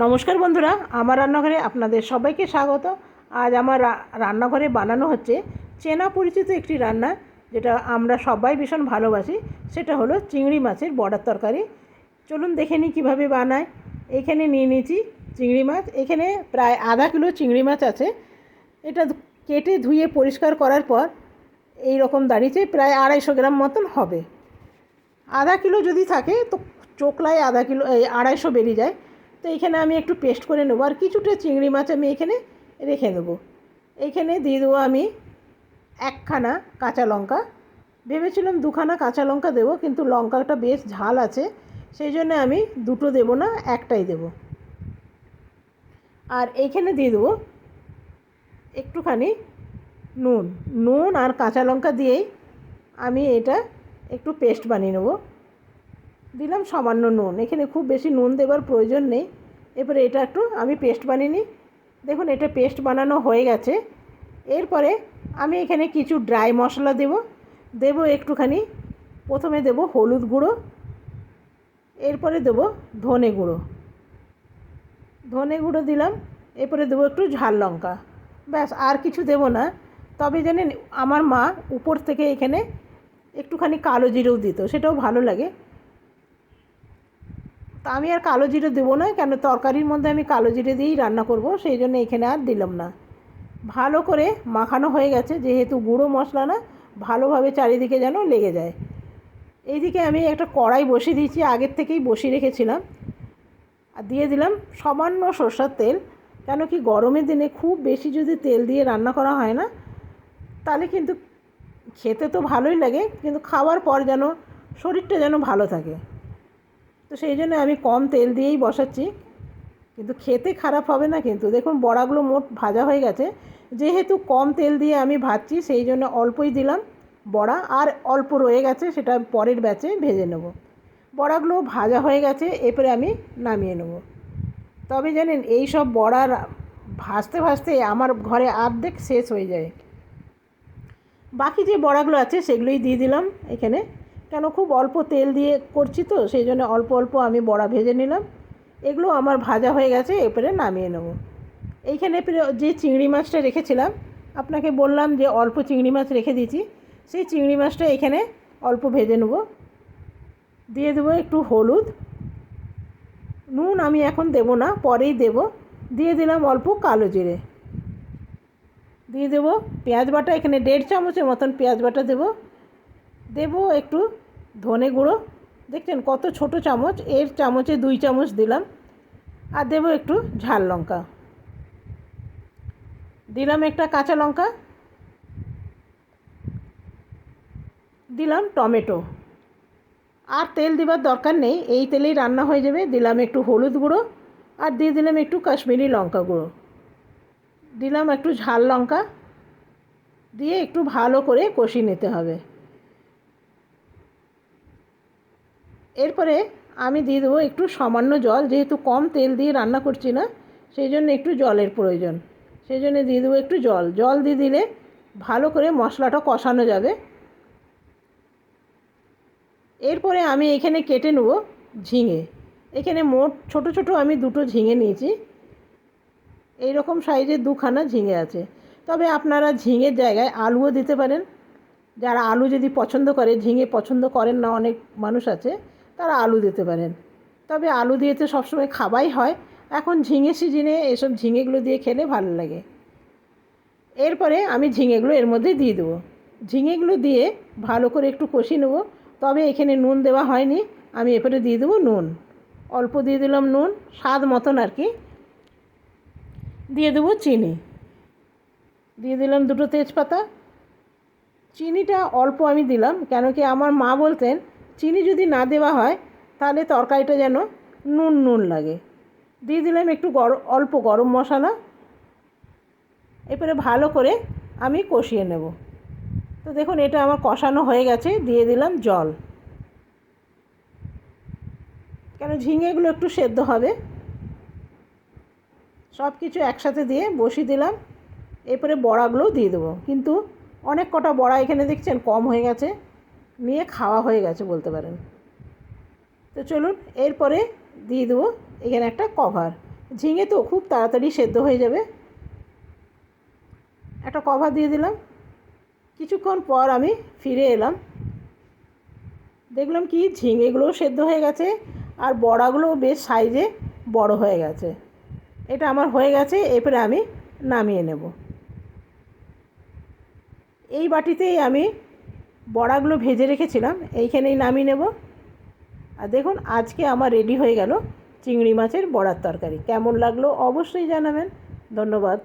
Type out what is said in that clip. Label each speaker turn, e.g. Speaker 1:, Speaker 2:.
Speaker 1: নমস্কার বন্ধুরা, আমার রান্নাঘরে আপনাদের সবাইকে স্বাগত। আজ আমার রান্নাঘরে বানানো হচ্ছে চেনা পরিচিত একটি রান্না, যেটা আমরা সবাই ভীষণ ভালোবাসি। সেটা হলো চিংড়ি মাছের বড়ার তরকারি। চলুন দেখে নিই কীভাবে বানায়। এখানে নিয়ে নিয়েছি চিংড়ি মাছ। এখানে প্রায় আধা কিলো চিংড়ি মাছ আছে। এটা কেটে ধুয়ে পরিষ্কার করার পর এই রকম দাঁড়িয়েছে, প্রায় আড়াইশো গ্রাম মতন হবে। আধা কিলো যদি থাকে, তো চোখলায় আধা কিলো, এই আড়াইশো বেরিয়ে যায়। তো এখানে আমি একটু পেস্ট করে নেব। আর কিছুটা চিংড়ি মাছ আমি এখানে রেখে দেবো। এইখানে দিয়ে দেবো আমি একখানা কাঁচা লঙ্কা। ভেবেছিলাম দুখানা কাঁচা লঙ্কা দেবো, কিন্তু লঙ্কাটা বেশ ঝাল আছে। সেই জন্য আমি দুটো দেবো না, একটাই দেবো। আর এইখানে দিয়ে দেবো একটুখানি নুন। নুন আর কাঁচা লঙ্কা দিয়েই আমি এটা একটু পেস্ট বানিয়ে নেব। দিলাম সামান্য নুন। এখানে খুব বেশি নুন দেবার প্রয়োজন নেই। এরপরে এটা একটু আমি পেস্ট বানিয়ে নিই। দেখুন, এটা পেস্ট বানানো হয়ে গেছে। এরপরে আমি এখানে কিছু ড্রাই মশলা দেব। দেব একটুখানি। প্রথমে দেব হলুদ গুঁড়ো। এরপরে দেব ধনে গুঁড়ো। ধনে গুঁড়ো দিলাম। এরপরে দেবো একটু ঝাল লঙ্কা। ব্যাস, আর কিছু দেব না। তবে জানেন, আমার মা উপর থেকে এখানে একটুখানি কালো জিরেও দিত, সেটাও ভালো লাগে। তা আমি আর কালো জিরে দেবো না, কেন তরকারির মধ্যে আমি কালো জিরে দিয়েই রান্না করব, সেই জন্য এখানে আর দিলাম না। ভালো করে মাখানো হয়ে গেছে, যেহেতু গুঁড়ো মশলা না, ভালোভাবে চারিদিকে যেন লেগে যায়। এইদিকে আমি একটা কড়াই বসিয়ে দিয়েছি, আগের থেকেই বসিয়ে রেখেছিলাম। আর দিয়ে দিলাম সামান্য সর্ষার তেল, কেন কি গরমের দিনে খুব বেশি যদি তেল দিয়ে রান্না করা হয় না, তাহলে কিন্তু খেতে তো ভালোই লাগে, কিন্তু খাওয়ার পর যেন শরীরটা যেন ভালো থাকে। তো সেই জন্য আমি কম তেল দিয়েই বসাচ্ছি। কিন্তু খেতে খারাপ হবে না কিন্তু। দেখুন, বড়াগুলো মোট ভাজা হয়ে গেছে। যেহেতু কম তেল দিয়ে আমি ভাজছি, সেই জন্য অল্পই দিলাম বড়া। আর অল্প রয়ে গেছে, সেটা পরের ব্যাচে ভেজে নেব। বড়াগুলো ভাজা হয়ে গেছে, এরপরে আমি নামিয়ে নেব। তবে জানেন, এই সব বড়ার ভাজতে ভাজতে আমার ঘরে অর্ধেক শেষ হয়ে যায়। বাকি যে বড়াগুলো আছে, সেগুলোই দিয়ে দিলাম এখানে। কেন খুব অল্প তেল দিয়ে করছি তো, সেই জন্য অল্প অল্প আমি বড়া ভেজে নিলাম। এগুলো আমার ভাজা হয়ে গেছে, এরপরে নামিয়ে নেব। এইখানে যে চিংড়ি মাছটা রেখেছিলাম, আপনাকে বললাম যে অল্প চিংড়ি মাছ রেখে দিয়েছি, সেই চিংড়ি মাছটা এখানে অল্প ভেজে নেব। দিয়ে দেবো একটু হলুদ। নুন আমি এখন দেব না, পরেই দেব। দিয়ে দিলাম অল্প কালো জিরে। দিয়ে দেবো পেঁয়াজ বাটা, এখানে দেড় চামচের মতন পেঁয়াজ বাটা দেবো। দেবো একটু ধনে গুঁড়ো, দেখছেন কত ছোট চামচ, এর চামচে দুই চামচ দিলাম, আর দেবো একটু ঝাল লঙ্কা। দিলাম একটা কাঁচা লঙ্কা, দিলাম টমেটো। আর তেল দেবার দরকার নেই, এই তেলেই রান্না হয়ে যাবে, দিলাম একটু হলুদ গুঁড়ো, আর দিয়ে দিলাম একটু কাশ্মীরি লঙ্কা গুঁড়ো। দিলাম একটু ঝাল লঙ্কা, দিয়ে একটু ভালো করে কষিয়ে নিতে হবে। এরপরে আমি দিয়ে দেবো একটু সামান্য জল, যেহেতু কম তেল দিয়ে রান্না করছি না, সেই জন্য একটু জলের প্রয়োজন। সেই জন্য দিয়ে দেবো একটু জল। জল দিয়ে দিলে ভালো করে মশলাটা কষানো যাবে। এরপরে আমি এখানে কেটে নেব ঝিঙে। এখানে মোট ছোট ছোট আমি দুটো ঝিঙে নিয়েছি। এই রকম সাইজের দুখানা ঝিঙে আছে। তবে আপনারা ঝিঙের জায়গায় আলুও দিতে পারেন। যারা আলু যদি পছন্দ করে, ঝিঙে পছন্দ করেন না অনেক মানুষ আছে তারা আলু দিতে পারেন। তবে আলু দিয়ে তো সবসময় খাওয়াই হয়। এখন ঝিঙে সিজিনে এসব ঝিঙেগুলো দিয়ে খেলে ভালো লাগে। এরপরে আমি ঝিঙেগুলো এর মধ্যে দিয়ে দেবো। ঝিঙেগুলো দিয়ে ভালো করে একটু কষিয়ে নেব। তবে এখানে নুন দেওয়া হয়নি। আমি এরপরে দিয়ে দেবো নুন। অল্প দিয়ে দিলাম নুন, স্বাদ মতন আর কি। দিয়ে দেবো চিনি। দিয়ে দিলাম দুটো তেজপাতা। চিনিটা অল্প আমি দিলাম, কেন কি আমার মা বলতেন চিনি যদি না দেওয়া হয়, তাহলে তরকারিটা যেন নুন নুন লাগে। দিয়ে দিলাম একটু গরম অল্প গরম মশলা। এরপরে ভালো করে আমি কষিয়ে নেব। তো দেখুন, এটা আমার কষানো হয়ে গেছে, দিয়ে দিলাম জল। কেন, ঝিঙেগুলো একটু সেদ্ধ হবে। সব কিছু একসাথে দিয়ে বসিয়ে দিলাম। এরপরে বড়াগুলোও দিয়ে দেবো। কিন্তু অনেক কটা বড়া এখানে দেখছেন কম হয়ে গেছে। নিয়ে খাওয়া হয়ে গেছে বলতে পারেন। তো চলুন, এরপরে দিয়ে দেবো এখানে একটা কভার ঝিঙে তো খুব তাড়াতাড়ি সেদ্ধ হয়ে যাবে। একটা কভার দিয়ে দিলাম। কিছুক্ষণ পর আমি ফিরে এলাম। দেখলাম কি ঝিঙেগুলোও সেদ্ধ হয়ে গেছে আর বড়াগুলোও বেশ সাইজে বড় হয়ে গেছে। এটা আমার হয়ে গেছে, এরপরে আমি নামিয়ে নেব। এই বাটিতেই আমি বড়াগুলো ভেজে রেখেছিলাম, এইখানেই নামিয়ে নেব। আর দেখুন, আজকে আমার রেডি হয়ে গেল চিংড়ি মাছের বড়ার তরকারি। কেমন লাগল অবশ্যই জানাবেন। ধন্যবাদ।